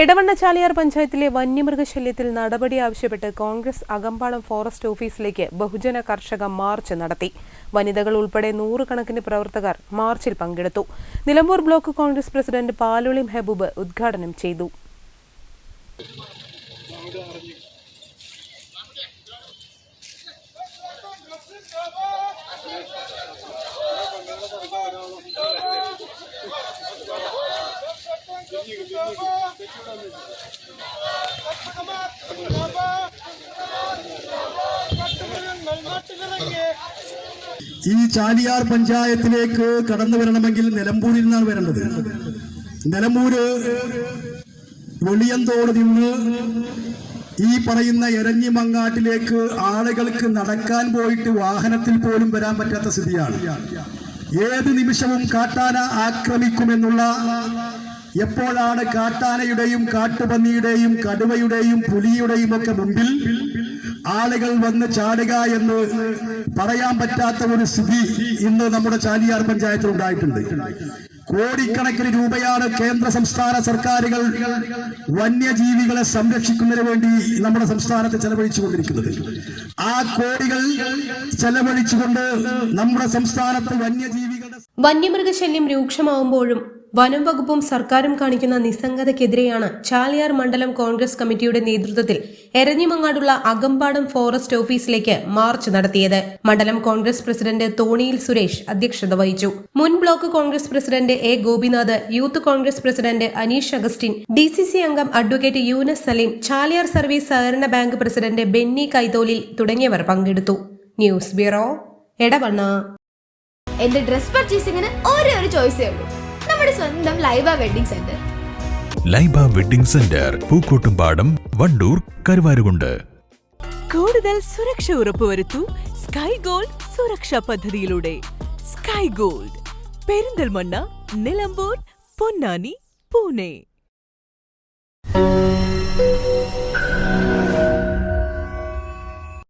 Edavanna പഞ്ചായത്തിലെ വന്യമൃഗശല്യത്തിൽ നടപടി ആവശ്യപ്പെട്ട് കോൺഗ്രസ് അകമ്പാളം ഫോറസ്റ്റ് ഓഫീസിലേക്ക് ബഹുജന കർഷക മാർച്ച് നടത്തി. വനിതകൾ ഉൾപ്പെടെ നൂറുകണക്കിന് പ്രവർത്തകർ മാർച്ചിൽ പങ്കെടുത്തു. നിലമ്പൂർ ബ്ലോക്ക് കോൺഗ്രസ് പ്രസിഡന്റ് പാലുളി മെഹബൂബ് ഉദ്ഘാടനം ചെയ്തു. ഈ ചാലിയാർ പഞ്ചായത്തിലേക്ക് കടന്നു വരണമെങ്കിൽ നിലമ്പൂരിൽ നിന്നാണ് വരേണ്ടത്. നിലമ്പൂര് വെളിയന്തോട് നിന്ന് ഈ പറയുന്ന എരഞ്ഞിമങ്ങാട്ടിലേക്ക് ആളുകൾക്ക് നടക്കാൻ പോയിട്ട് വാഹനത്തിൽ പോലും വരാൻ പറ്റാത്ത സ്ഥിതിയാണ്. ഏത് നിമിഷവും കാട്ടാന ആക്രമിക്കുമെന്നുള്ള എപ്പോഴാണ് കാട്ടാനയുടെയും കാട്ടുപന്നിയുടെയും കടുവയുടെയും പുലിയുടെയും ഒക്കെ മുമ്പിൽ ആളുകൾ വന്ന് ചാടുക എന്ന് പറയാൻ പറ്റാത്ത ഒരു സ്ഥിതി ഇന്ന് നമ്മുടെ ചാലിയാർ പഞ്ചായത്തിൽ ഉണ്ടായിട്ടുണ്ട്. കോടിക്കണക്കിന് രൂപയാണ് കേന്ദ്ര സംസ്ഥാന സർക്കാരുകൾ വന്യജീവികളെ സംരക്ഷിക്കുന്നതിന് വേണ്ടി നമ്മുടെ സംസ്ഥാനത്ത് ചെലവഴിച്ചു കൊണ്ടിരിക്കുന്നത് ആ കോടികൾ ചെലവഴിച്ചുകൊണ്ട് നമ്മുടെ സംസ്ഥാനത്ത് വന്യജീവികളുടെ വന്യമൃഗശല്യം രൂക്ഷമാവുമ്പോഴും വനം വകുപ്പും സർക്കാരും കാണിക്കുന്ന നിസ്സംഗതയ്ക്കെതിരെയാണ് ചാലിയാർ മണ്ഡലം കോൺഗ്രസ് കമ്മിറ്റിയുടെ നേതൃത്വത്തിൽ എരഞ്ഞിമങ്ങാടുള്ള അകമ്പാടം ഫോറസ്റ്റ് ഓഫീസിലേക്ക് മാർച്ച് നടത്തിയത്. മണ്ഡലം കോൺഗ്രസ് പ്രസിഡന്റ് തോണിയിൽ സുരേഷ് അധ്യക്ഷത വഹിച്ചു. മുൻ block Congress president A Gopinath youth Congress president Aneesh Augustine D അംഗം അഡ്വക്കേറ്റ് യൂനസ് സലീം ചാലിയാർ സർവീസ് സഹകരണ ബാങ്ക് പ്രസിഡന്റ് ബെന്നി കൈതോലിൽ തുടങ്ങിയവർ പങ്കെടുത്തു. News bureau Edavanna. എന്റെ ഡ്രസ് പർച്ചേസിംഗിന് ഒരേ ഒരു ചോയ്സേ ഉള്ളൂ. നമ്മുടെ സ്വന്തം Laiba wedding centre. Laiba wedding centre Pookkottumpadam Vandoor Karuvarakundu. കൂടുതൽ സുരക്ഷ ഉറപ്പുവരുത്തൂ സ്കൈ ഗോൾഡ് സുരക്ഷാ പദ്ധതിയിലൂടെ. Sky gold Perinthalmanna Nilambur Ponnani Pune.